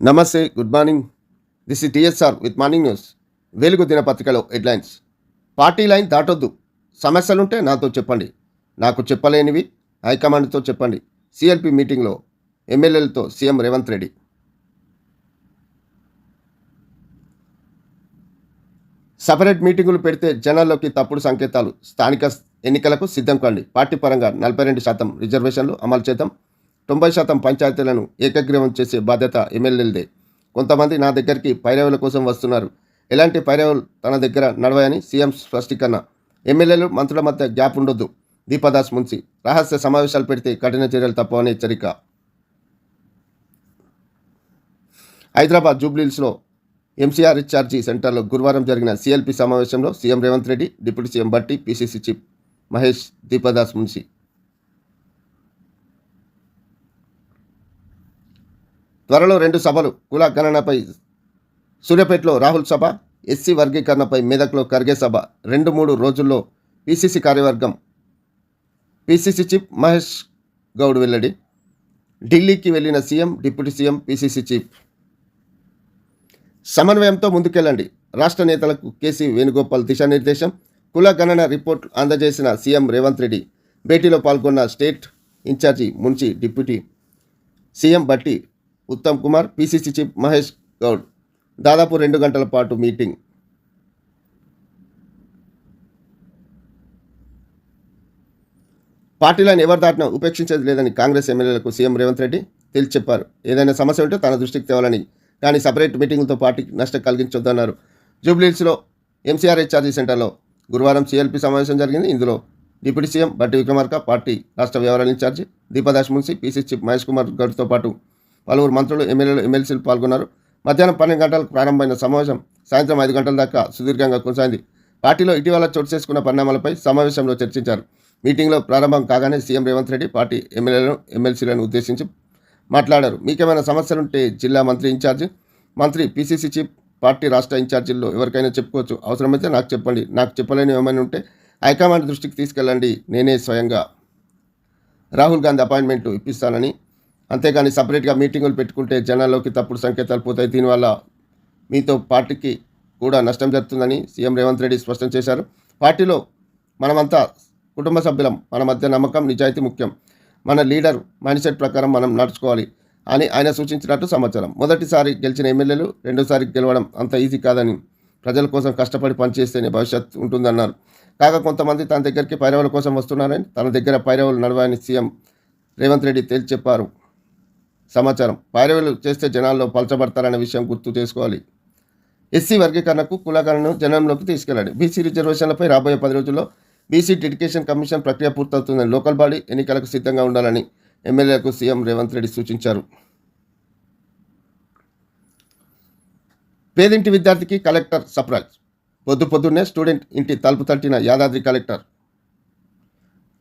నమస్తే good morning. This is TSR with morning news Velugu దినపత్రికలో headlines. Party line దాటొద్దు. సమస్యలుంటే నాతో చెప్పండి. నాకు చెప్పలేనివి హైకమాండ్తో చెప్పండి. సిఎల్పి మీటింగ్లో ఎమ్మెల్యేలతో సీఎం రేవంత్ రెడ్డి. సపరేట్ మీటింగులు పెడితే జనాల్లోకి తప్పుడు సంకేతాలు స్థానిక ఎన్నికలకు సిద్ధం కండి. పార్టీ పరంగా నలభై రెండు శాతం రిజర్వేషన్లు అమలు చేద్దాం. తొంభై శాతం పంచాయతీలను ఏకగ్రీవం చేసే బాధ్యత ఎమ్మెల్యేలదే. కొంతమంది నా దగ్గరికి పైరవుల కోసం వస్తున్నారు. ఎలాంటి పైరవులు తన దగ్గర నడవాయని సీఎం స్పష్టీకరణ. ఎమ్మెల్యేలు మంత్రుల మధ్య గ్యాప్ ఉండొద్దు. దీపదాస్ మున్సి. రహస్య సమావేశాలు పెడితే కఠిన చర్యలు తప్పవని హెచ్చరిక. హైదరాబాద్ జూబ్లీహిల్స్లో ఎంసీఆర్ రీఛార్జీ సెంటర్లో గురువారం జరిగిన సీఎల్పీ సమావేశంలో CM Revanth Reddy deputy CM Bhatti PCC chief Mahesh Deepadas Munshi. త్వరలో రెండు సభలు. కుల గణనపై సూర్యాపేటలో రాహుల్ సభ ఎస్సీ వర్గీకరణపై మెదక్లో ఖర్గే సభ. రెండు మూడు రోజుల్లో పీసీసీ కార్యవర్గం. పీసీసీ చీఫ్ మహేష్ గౌడ్ వెల్లడి. ఢిల్లీకి వెళ్ళిన CM deputy CM PCC chief. సమన్వయంతో ముందుకెళ్ళండి. రాష్ట్ర నేతలకు కేసీ వేణుగోపాల్ దిశానిర్దేశం. కుల గణన రిపోర్ట్ అందజేసిన సీఎం రేవంత్ రెడ్డి భేటీలో పాల్గొన్న state incharge Munshi deputy CM Bhatti Uttam Kumar PCC chief Mahesh Goud. దాదాపు రెండు గంటల పాటు మీటింగ్. పార్టీలను ఎవరు దాటినా ఉపేక్షించేది లేదని కాంగ్రెస్ ఎమ్మెల్యేలకు సీఎం రేవంత్ రెడ్డి తేల్చి చెప్పారు. ఏదైనా సమస్య ఉంటే తన దృష్టికి తేవాలని. కానీ సపరేట్ మీటింగులతో పార్టీకి నష్టం కలిగించొద్దన్నారు. జూబ్లీహిల్స్లో ఎంసీఆర్ హెచ్ఆర్జీ సెంటర్లో గురువారం సీఎల్పీ సమావేశం జరిగింది. ఇందులో డిప్యూటీ సీఎం బట్టి విక్రమార్క పార్టీ రాష్ట్ర వ్యవహారాల incharge Deepadas Munshi PC chief Mahesh Kumar గౌడ్తో పాటు పలువురు మంత్రులు ఎమ్మెల్యేలు ఎమ్మెల్సీలు పాల్గొన్నారు. మధ్యాహ్నం పన్నెండు గంటలకు ప్రారంభమైన సమావేశం సాయంత్రం ఐదు గంటల దాకా సుదీర్ఘంగా కొనసాగింది. పార్టీలో ఇటీవల చోటు చేసుకున్న పరిణామాలపై సమావేశంలో చర్చించారు. మీటింగ్లో ప్రారంభం కాగానే సీఎం రేవంత్ రెడ్డి పార్టీ ఎమ్మెల్యేలను ఎమ్మెల్సీలను ఉద్దేశించి మాట్లాడారు. మీకేమైనా సమస్యలుంటే జిల్లా మంత్రి ఇన్ఛార్జి మంత్రి పీసీసీ చీఫ్ పార్టీ రాష్ట్ర ఇన్ఛార్జీల్లో ఎవరికైనా చెప్పుకోవచ్చు. అవసరమైతే నాకు చెప్పండి. నాకు చెప్పలేని ఏమైనా ఉంటే హైకమాండ్ దృష్టికి తీసుకెళ్ళండి. నేనే స్వయంగా రాహుల్ గాంధీ అపాయింట్మెంట్ ఇప్పిస్తానని అంతేగాని సపరేట్గా మీటింగులు పెట్టుకుంటే జనాల్లోకి తప్పుడు సంకేతాలు పోతాయి. దీనివల్ల మీతో పార్టీకి కూడా నష్టం జరుగుతుందని సీఎం రేవంత్ రెడ్డి స్పష్టం చేశారు. పార్టీలో మనమంతా కుటుంబ సభ్యులం మన మధ్య నమ్మకం నిజాయితీ ముఖ్యం. మన లీడర్ మైండ్ సెట్ ప్రకారం మనం నడుచుకోవాలి అని ఆయన సూచించినట్టు సమాచారం. మొదటిసారి గెలిచిన ఎమ్మెల్యేలు రెండోసారి గెలవడం అంత ఈజీ కాదని ప్రజల కోసం కష్టపడి పనిచేస్తేనే భవిష్యత్ ఉంటుందన్నారు. కాగా కొంతమంది తన దగ్గరికి పైరవుల కోసం వస్తున్నారని తన దగ్గర పైరవులు నడవాయని సీఎం రేవంత్ రెడ్డి తేల్చి చెప్పారు. సమాచారం. పైరవులు చేస్తే జనాల్లో పలచబడతారనే విషయం గుర్తు చేసుకోవాలి. ఎస్సీ వర్గీకరణకు కులగణను జనంలోకి తీసుకెళ్ళాలి బీసీ రిజర్వేషన్లపై రాబోయే పది రోజుల్లో బీసీ డెడికేషన్ కమిషన్ ప్రక్రియ పూర్తవుతుందని లోకల్ బాడీ ఎన్నికలకు సిద్ధంగా ఉండాలని ఎమ్మెల్యేలకు సీఎం రేవంత్ రెడ్డి సూచించారు. పేదింటి విద్యార్థికి కలెక్టర్ సర్ప్రైజ్. పొద్దు పొద్దున్నే స్టూడెంట్ ఇంటి తలుపు తట్టిన యాదాద్రి కలెక్టర్.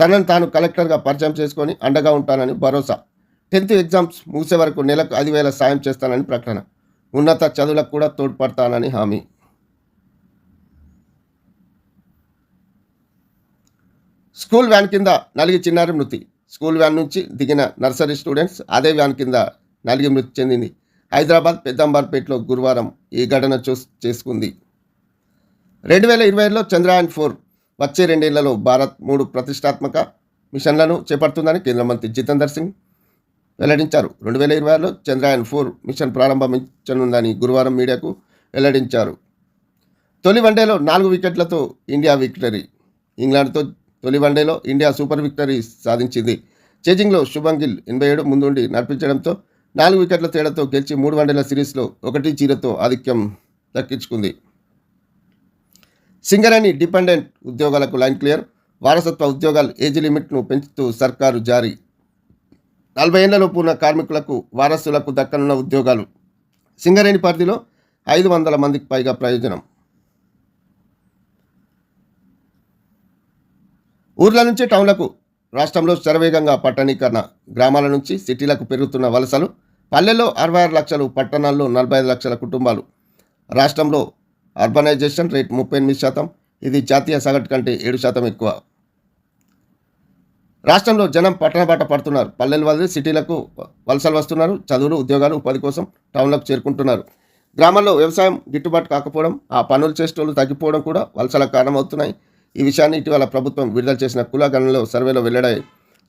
తనను తాను కలెక్టర్గా పరిచయం చేసుకొని అండగా ఉంటానని భరోసా. టెన్త్ ఎగ్జామ్స్ ముగిసే వరకు నెలకు ఐదు వేల సాయం చేస్తానని ప్రకటన. ఉన్నత చదువులకు కూడా తోడ్పడతానని హామీ. స్కూల్ వ్యాన్ కింద నలిగి చిన్నారి మృతి. స్కూల్ వ్యాన్ నుంచి దిగిన నర్సరీ స్టూడెంట్స్ అదే వ్యాన్ కింద నలిగి మృతి చెందింది. హైదరాబాద్ పెద్దంబార్పేటలో గురువారం ఈ ఘటన చూ చేసుకుంది. రెండు వేల ఇరవై ఐదులో చంద్రయాన్ ఫోర్ వచ్చే రెండేళ్ళలో భారత్ మూడు ప్రతిష్టాత్మక మిషన్లను చేపడుతుందని కేంద్ర మంత్రి జితేందర్ సింగ్ వెల్లడించారు. రెండు వేల ఇరవై ఆరులో చంద్రయాన్ ఫోర్ మిషన్ ప్రారంభించనుందని గురువారం మీడియాకు వెల్లడించారు. తొలి వన్డేలో నాలుగు వికెట్లతో ఇండియా విక్టరీ. ఇంగ్లాండ్తో తొలి వన్డేలో ఇండియా సూపర్ విక్టరీ సాధించింది. చేజింగ్లో శుభం గిల్ ఎనభై ఏడు ముందుండి నడిపించడంతో నాలుగు వికెట్ల తేడాతో గెలిచి మూడు వన్డేల సిరీస్లో ఒకటి జీరోతో ఆధిక్యం దక్కించుకుంది. సింగరేణి డిపెండెంట్ ఉద్యోగాలకు లైన్ క్లియర్. వారసత్వ ఉద్యోగాలు ఏజ్ లిమిట్ను పెంచుతూ సర్కారు జారీ. నలభై ఏళ్ళలోపు ఉన్న కార్మికులకు వారసులకు దక్కనున్న ఉద్యోగాలు. సింగరేణి పరిధిలో ఐదు వందల మందికి పైగా ప్రయోజనం. ఊర్ల నుంచి టౌన్లకు రాష్ట్రంలో శరవేగంగా పట్టణీకరణ. గ్రామాల నుంచి సిటీలకు పెరుగుతున్న వలసలు పల్లెల్లో అరవై ఆరు లక్షలు పట్టణాల్లో నలభై ఐదు లక్షల కుటుంబాలు. రాష్ట్రంలో అర్బనైజేషన్ రేట్ ముప్పై ఎనిమిది శాతం ఇది జాతీయ సగటు కంటే ఏడు శాతం ఎక్కువ. రాష్ట్రంలో జనం పట్టణ బాట పడుతున్నారు. పల్లెలు వదిలి సిటీలకు వలసలు వస్తున్నారు. చదువులు ఉద్యోగాలు ఉపాధి కోసం టౌన్లకు చేరుకుంటున్నారు. గ్రామాల్లో వ్యవసాయం గిట్టుబాటు కాకపోవడం ఆ పనులు చేసేటోళ్ళు తగ్గిపోవడం కూడా వలసలకు కారణమవుతున్నాయి. ఈ విషయాన్ని ఇటీవల ప్రభుత్వం విడుదల చేసిన కులాగణంలో సర్వేలో వెల్లడాయి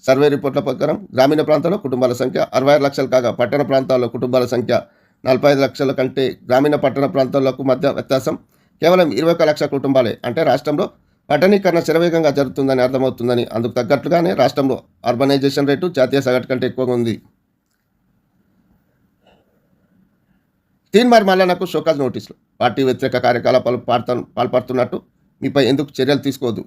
సర్వే రిపోర్ట్ల ప్రకారం గ్రామీణ ప్రాంతాల్లో కుటుంబాల సంఖ్య అరవై ఆరు లక్షలు కాగా పట్టణ ప్రాంతాల్లో కుటుంబాల సంఖ్య నలభై ఐదు లక్షల కంటే గ్రామీణ పట్టణ ప్రాంతాలకు మధ్య వ్యత్యాసం కేవలం ఇరవై ఒక లక్షల కుటుంబాలే. అంటే రాష్ట్రంలో పట్టణీకరణ శరవేగంగా జరుగుతుందని అర్థమవుతుందని అందుకు తగ్గట్లుగానే రాష్ట్రంలో అర్బనైజేషన్ రేటు జాతీయ సగటు కంటే ఎక్కువగా ఉంది. తీన్మార్ మల్లన్నకు షోకాజ్ నోటీసులు. పార్టీ వ్యతిరేక కార్యకలాపాలు పాడుతా పాల్పడుతున్నట్టు మీపై ఎందుకు చర్యలు తీసుకోదు?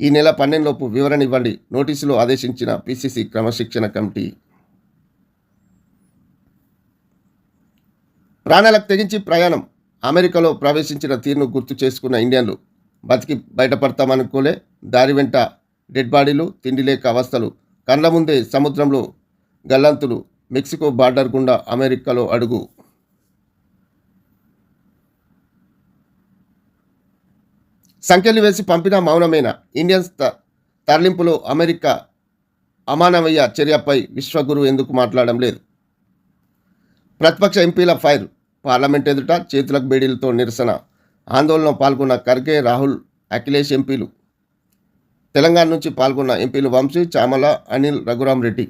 ఈ నెల పన్నెండులోపు వివరణ ఇవ్వండి. నోటీసులు ఆదేశించిన పిసిసి క్రమశిక్షణ కమిటీ. ప్రాణాలకు తెగించి ప్రయాణం. అమెరికాలో ప్రవేశించిన తీరును గుర్తు చేసుకున్న ఇండియన్లు బతికి బయటపడతామనుకోలే. దారి వెంట డెడ్ బాడీలు తిండి లేక అవస్థలు. కళ్ళ ముందే సముద్రంలో గల్లంతులు. మెక్సికో బార్డర్ గుండా అమెరికాలో అడుగు. సంఖ్యలు వేసి పంపిన మౌనమైన? ఇండియన్స్ త- తరలింపులో అమెరికా అమానవయ్య చర్యపై విశ్వగురు ఎందుకు మాట్లాడడం లేదు? ప్రతిపక్ష ఎంపీల ఫైర్. పార్లమెంట్ ఎదుట చేతులకు బేడీలతో నిరసన. ఆందోళనలో పాల్గొన్న ఖర్గే రాహుల్ అఖిలేష్ ఎంపీలు. తెలంగాణ నుంచి పాల్గొన్న ఎంపీలు వంశీ చామల అనిల్ రఘురామ్ రెడ్డి.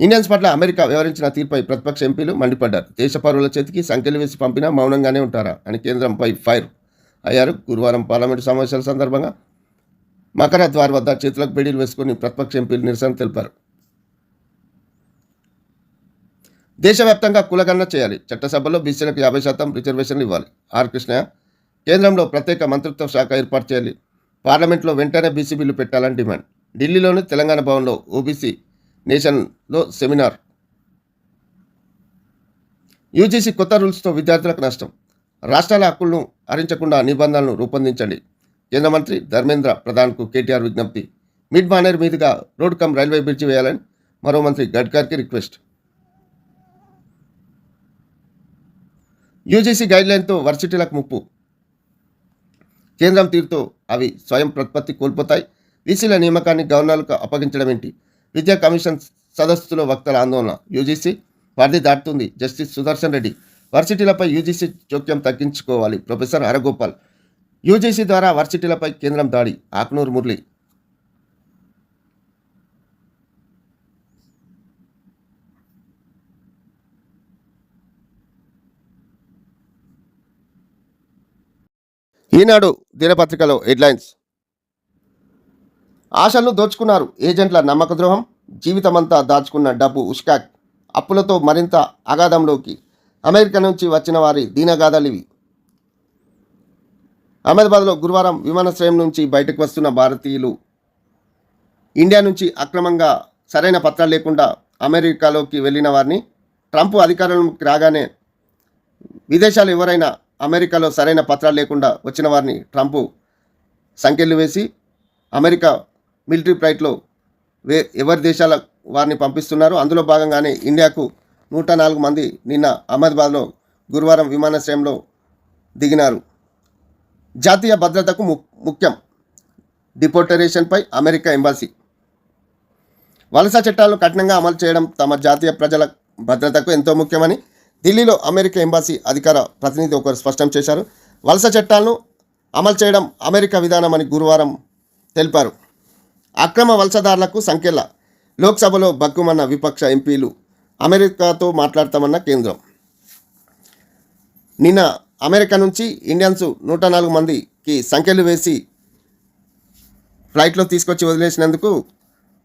ఇండియన్స్ పట్ల అమెరికా వ్యవహరించిన తీర్పై ప్రతిపక్ష ఎంపీలు మండిపడ్డారు. దేశపౌరుల చేతికి సంఖ్యలు వేసి పంపినా మౌనంగానే ఉంటారా అని కేంద్రంపై ఫైర్ అయ్యారు. గురువారం పార్లమెంటు సమావేశాల సందర్భంగా మకర ద్వార్ వద్ద చేతులకు బెడీలు వేసుకుని ప్రతిపక్ష ఎంపీలు నిరసన తెలిపారు. దేశవ్యాప్తంగా కులగణన చేయాలి. చట్టసభలో బీసీలకు యాభై శాతం రిజర్వేషన్లు ఇవ్వాలి. ఆర్ కృష్ణయ్య కేంద్రంలో ప్రత్యేక మంత్రిత్వ శాఖ ఏర్పాటు చేయాలి. పార్లమెంట్లో వెంటనే బీసీ బిల్లు పెట్టాలని డిమాండ్. ఢిల్లీలోని తెలంగాణ భవన్లో ఓబీసీ నేషన్లో సెమినార్. యూజీసీ కొత్త రూల్స్తో విద్యార్థులకు నష్టం. రాష్ట్రాల హక్కులను హరించకుండా నిబంధనలను రూపొందించండి. కేంద్ర మంత్రి ధర్మేంద్ర ప్రధాన్కు కేటీఆర్ విజ్ఞప్తి. మిడ్ మానేర్ మీదుగా రోడ్ కమ్ రైల్వే బ్రిడ్జి వేయాలని మరో మంత్రి గడ్కర్కి రిక్వెస్ట్. యూజీసీ గైడ్లైన్తో వర్సిటీలకు ముప్పు. కేంద్రం తీరుతో అవి స్వయం ప్రతిపత్తి కోల్పోతాయి. వీసీల నియామకాన్ని గవర్నర్లకు అప్పగించడం ఏంటి విద్యా కమిషన్ సదస్సులో వక్తల ఆందోళన. యూజీసీ పరిధి దాటుతుంది. జస్టిస్ సుదర్శన్ రెడ్డి వర్సిటీలపై యూజీసీ జోక్యం తగ్గించుకోవాలి. ప్రొఫెసర్ హరగోపాల్ యూజీసీ ద్వారా వర్సిటీలపై కేంద్రం దాడి. ఆక్నూరు మురళి ఈనాడు దినపత్రికలో హెడ్లైన్స్. ఆశలను దోచుకున్నారు ఏజెంట్ల నమ్మక ద్రోహం జీవితమంతా దాచుకున్న డబ్బు ఉష్కాక్ అప్పులతో మరింత అగాధంలోకి అమెరికా నుంచి వచ్చిన వారి దీనగాథలివి. అహ్మదాబాద్లో గురువారం విమానాశ్రయం నుంచి బయటకు వస్తున్న భారతీయులు ఇండియా నుంచి అక్రమంగా సరైన పత్రాలు లేకుండా అమెరికాలోకి వెళ్ళిన వారిని ట్రంప్ అధికారంలోకి రాగానే విదేశాలు ఎవరైనా అమెరికాలో సరైన పత్రాలు లేకుండా వచ్చిన వారిని ట్రంప్ సంఖ్యలు వేసి అమెరికా మిలిటరీ ఫ్లైట్లో వే ఎవరి దేశాల వారిని పంపిస్తున్నారు అందులో భాగంగానే ఇండియాకు నూట నాలుగు మంది నిన్న అహ్మదాబాద్లో గురువారం విమానాశ్రయంలో దిగినారు. జాతీయ భద్రతకు ము ముఖ్యం డిపోర్టరేషన్పై అమెరికా ఎంబాసీ. వలస చట్టాలను కఠినంగా అమలు చేయడం తమ జాతీయ ప్రజల భద్రతకు ఎంతో ముఖ్యమని ఢిల్లీలో అమెరికా ఎంబాసీ అధికార ప్రతినిధి ఒకరు స్పష్టం చేశారు. వలస చట్టాలను అమలు చేయడం అమెరికా విధానమని గురువారం తెలిపారు. అక్రమ వలసదారులకు సంఖ్యల లోక్సభలో బగ్గుమన్న విపక్ష ఎంపీలు అమెరికాతో మాట్లాడతామన్న కేంద్రం. నిన్న అమెరికా నుంచి ఇండియన్స్ నూట నాలుగు మందికి సంఖ్యలు వేసి ఫ్లైట్లో తీసుకొచ్చి వదిలేసినందుకు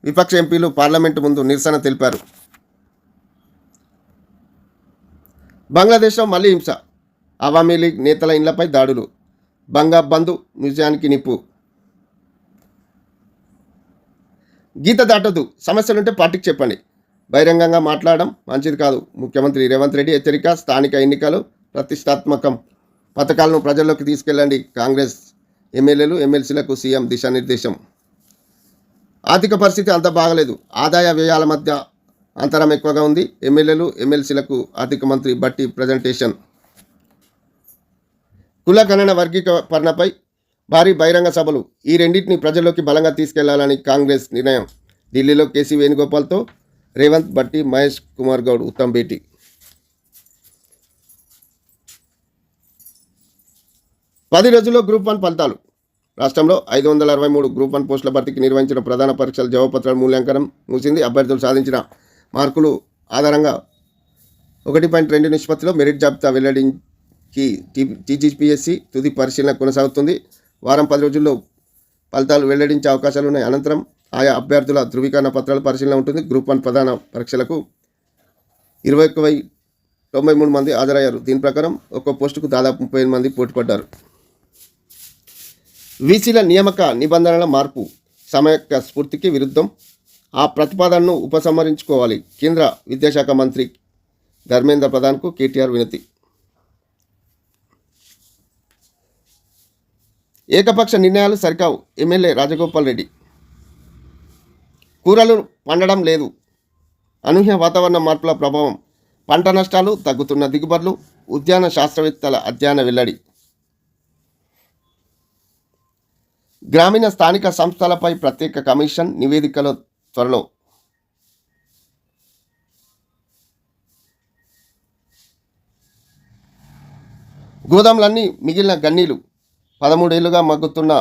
విపక్ష ఎంపీలు పార్లమెంటు ముందు నిరసన తెలిపారు. బంగ్లాదేశ్లో మళ్ళీ హింస. అవామీ లీగ్ నేతల ఇండ్లపై దాడులు. బంగా బంధు మ్యూజియానికి నిప్పు. గీత దాటదు. సమస్యలుంటే పార్టీకి చెప్పండి. బహిరంగంగా మాట్లాడడం మంచిది కాదు. ముఖ్యమంత్రి రేవంత్ రెడ్డి హెచ్చరిక స్థానిక ఎన్నికలు ప్రతిష్టాత్మకం. పథకాలను ప్రజల్లోకి తీసుకెళ్ళండి. కాంగ్రెస్ ఎమ్మెల్యేలు ఎమ్మెల్సీలకు సీఎం దిశానిర్దేశం. ఆర్థిక పరిస్థితి అంత బాగలేదు. ఆదాయ వ్యయాల మధ్య అంతరం ఎక్కువగా ఉంది. ఎమ్మెల్యేలు ఎమ్మెల్సీలకు ఆర్థిక మంత్రి బట్టి ప్రజెంటేషన్ కుల గణన వర్గీకరణపై భారీ బహిరంగ సభలు. ఈ రెండింటిని ప్రజల్లోకి బలంగా తీసుకెళ్ళాలని కాంగ్రెస్ నిర్ణయం. ఢిల్లీలో కేసీ వేణుగోపాల్తో రేవంత్ బట్టి మహేష్ కుమార్ గౌడ్ ఉత్తమ్ భేటీ. పది రోజుల్లో గ్రూప్ వన్ ఫలితాలు. రాష్ట్రంలో ఐదు వందల అరవై మూడు గ్రూప్ వన్ పోస్టుల భర్తీకి నిర్వహించిన ప్రధాన పరీక్షల జవాబుపత్రాల మూల్యాంకనం ముగిసింది. అభ్యర్థులు సాధించిన మార్కులు ఆధారంగా ఒకటి పాయింట్ రెండు నిష్పత్తిలో మెరిట్ జాబితా వెల్లడించి టీజీపీఎస్సీ తుది పరిశీలన కొనసాగుతుంది. వారం పది రోజుల్లో ఫలితాలు వెల్లడించే అవకాశాలు ఉన్నాయి. అనంతరం ఆయా అభ్యర్థుల ధృవీకరణ పత్రాల పరిశీలన ఉంటుంది. గ్రూప్ వన్ ప్రధాన పరీక్షలకు ఇరవై ఒక్క తొంభై మూడు మంది హాజరయ్యారు. దీని ప్రకారం ఒక్కో పోస్టుకు దాదాపు ముప్పై ఎనిమిది మంది పోటీపడ్డారు. వీసీల నియామక నిబంధనల మార్పు సమయక స్ఫూర్తికి విరుద్ధం. ఆ ప్రతిపాదనను ఉపసంహరించుకోవాలి. కేంద్ర విద్యాశాఖ మంత్రి ధర్మేంద్ర ప్రధాన్కు కేటీఆర్ వినతి. ఏకపక్ష నిర్ణయాలు సరికావు. ఎమ్మెల్యే రాజగోపాల్ రెడ్డి. కూరలు పండడం లేదు. అనూహ్య వాతావరణ మార్పుల ప్రభావం. పంట నష్టాలు తగ్గుతున్న దిగుబడులు. ఉద్యాన శాస్త్రవేత్తల అధ్యయన వెల్లడి. గ్రామీణ స్థానిక సంస్థలపై ప్రత్యేక కమిషన్ నివేదికలో త్వరలో. గోదాములన్నీ మిగిలిన గన్నీలు పదమూడేళ్ళుగా మగ్గుతున్న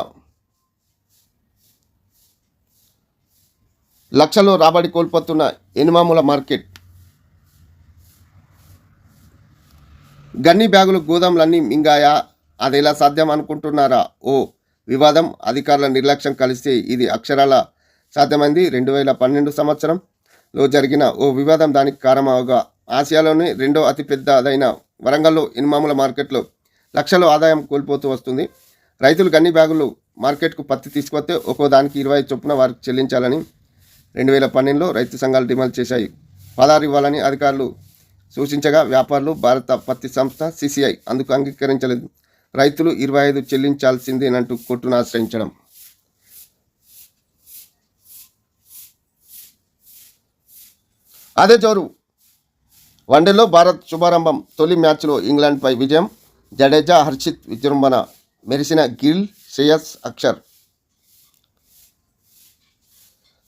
లక్షలో రాబడి కోల్పోతున్న ఎనిమాముల మార్కెట్. గన్ని బ్యాగులు గోదాములన్నీ మింగాయా? అది ఎలా సాధ్యం అనుకుంటున్నారా? ఓ వివాదం అధికారుల నిర్లక్ష్యం కలిస్తే ఇది అక్షరాల సాధ్యమైంది. రెండు వేల పన్నెండు సంవత్సరంలో జరిగిన ఓ వివాదం దానికి కారణమవగా ఆసియాలోని రెండో అతిపెద్దదైన వరంగల్లో ఇనుమాముల మార్కెట్లో లక్షల ఆదాయం కోల్పోతూ వస్తుంది. రైతులు గన్ని బ్యాగులు మార్కెట్కు పత్తి తీసుకొస్తే ఒక్కో దానికి ఇరవై చొప్పున వారికి చెల్లించాలని రెండు వేల పన్నెండులో రైతు సంఘాలు డిమాండ్ చేశాయి. పదారు ఇవ్వాలని అధికారులు సూచించగా వ్యాపారులు భారత పత్తి సంస్థ సిసిఐ అందుకు అంగీకరించలేదు. రైతులు ఇరవై ఐదు చెల్లించాల్సిందేనంటూ కోర్టును ఆశ్రయించడం. అదే జోరు. వన్డేలో భారత్ శుభారంభం. తొలి మ్యాచ్లో ఇంగ్లాండ్పై విజయం. జడేజా హర్షిత్ విజృంభణ మెరిసిన గిల్ శ్రేయస్ అక్షర్.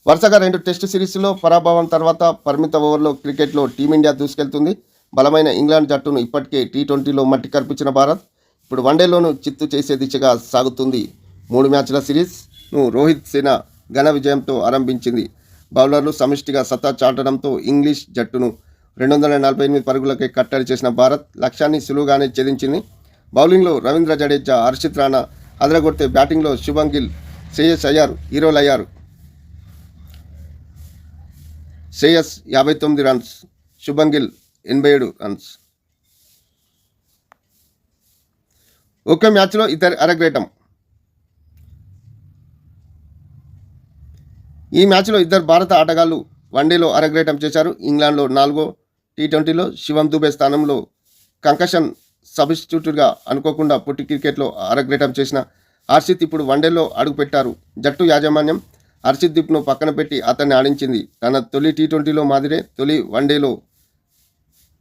వరుసగా రెండు టెస్టు సిరీస్లో పరాభవం తర్వాత పరిమిత ఓవర్లో క్రికెట్లో టీమిండియా దూసుకెళ్తుంది. బలమైన ఇంగ్లాండ్ జట్టును ఇప్పటికే టీ ట్వంటీలో మట్టి కర్పించిన భారత్ ఇప్పుడు వన్డేలోనూ చిత్తు చేసే దిశగా సాగుతుంది. మూడు మ్యాచ్ల సిరీస్ను రోహిత్ సేన ఘన విజయంతో ఆరంభించింది. బౌలర్లు సమిష్టిగా సత్తా చాటడంతో ఇంగ్లీష్ జట్టును రెండు వందల నలభై ఎనిమిది పరుగులకే కట్టడి చేసిన భారత్ లక్ష్యాన్ని సులువుగానే ఛేదించింది. బౌలింగ్లో రవీంద్ర జడేజా హర్షిత్ రాణా అదరగొడితే బ్యాటింగ్లో శుభం గిల్ శ్రేయస్ అయ్యారు హీరోలు అయ్యారు శ్రేయస్ యాభై తొమ్మిది రన్స్ శుభం గిల్ ఎనభై ఏడు రన్స్. ఒక మ్యాచ్లో ఇతర అరగ్రేటం ఈ మ్యాచ్లో ఇద్దరు భారత ఆటగాళ్ళు వన్డేలో అరగ్రేటం చేశారు. ఇంగ్లాండ్లో నాలుగో టీ ట్వంటీలో శివం దుబే స్థానంలో కంకషన్ సబ్స్టిట్యూట్గా అనుకోకుండా పుట్టి క్రికెట్లో అరగ్రేటం చేసిన హర్షిత్ ఇప్పుడు వన్డేలో అడుగుపెట్టారు. జట్టు యాజమాన్యం హర్షిత్ దీప్ను పక్కన పెట్టి అతన్ని ఆడించింది. తన తొలి టీ ట్వంటీలో మాదిరే తొలి వన్డేలో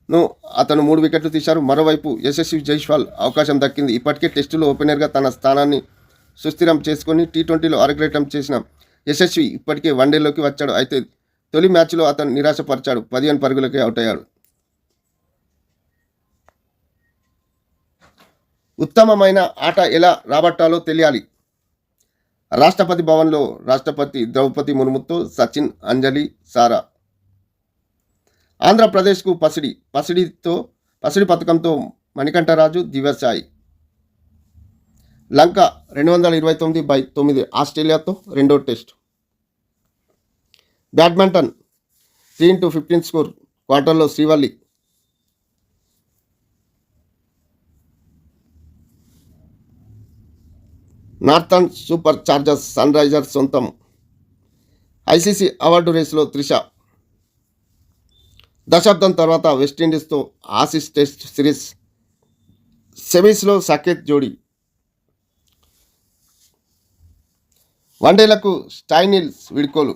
ను అతను మూడు వికెట్లు తీశారు. మరోవైపు యశస్వి జైస్వాల్ అవకాశం దక్కింది. ఇప్పటికే టెస్టులో ఓపెనర్గా తన స్థానాన్ని సుస్థిరం చేసుకొని టీ ట్వంటీలో అరగ్రేటం చేసిన యశస్వి ఇప్పటికే వన్డేలోకి వచ్చాడు. అయితే తొలి మ్యాచ్లో అతను నిరాశపరిచాడు. పదిహేను పరుగులకే అవుట్ అయ్యాడు. ఉత్తమమైన ఆట ఎలా రాబట్టాలో తెలియాలి. రాష్ట్రపతి భవన్లో రాష్ట్రపతి ద్రౌపది ముర్ముతో సచిన్ అంజలి సారా. ఆంధ్రప్రదేశ్కు పసిడి పసిడితో పసిడి పథకంతో మణికంఠరాజు దివ్యసాయి. లంక రెండు వందల ఇరవై తొమ్మిది బై తొమ్మిది ఆస్ట్రేలియాతో రెండో test. Badminton three into fifteen score క్వార్టర్లో Srivalli. Northern super chargers sun Risers సొంతం. ఐసీసీ అవార్డు రేసులో త్రిష. దశాబ్దం తర్వాత వెస్టిండీస్తో ఆసిస్ టెస్ట్ సిరీస్. సెమీస్లో సాకేత్ జోడీ. వన్డేలకు స్టైనిల్స్ విడుకోలు.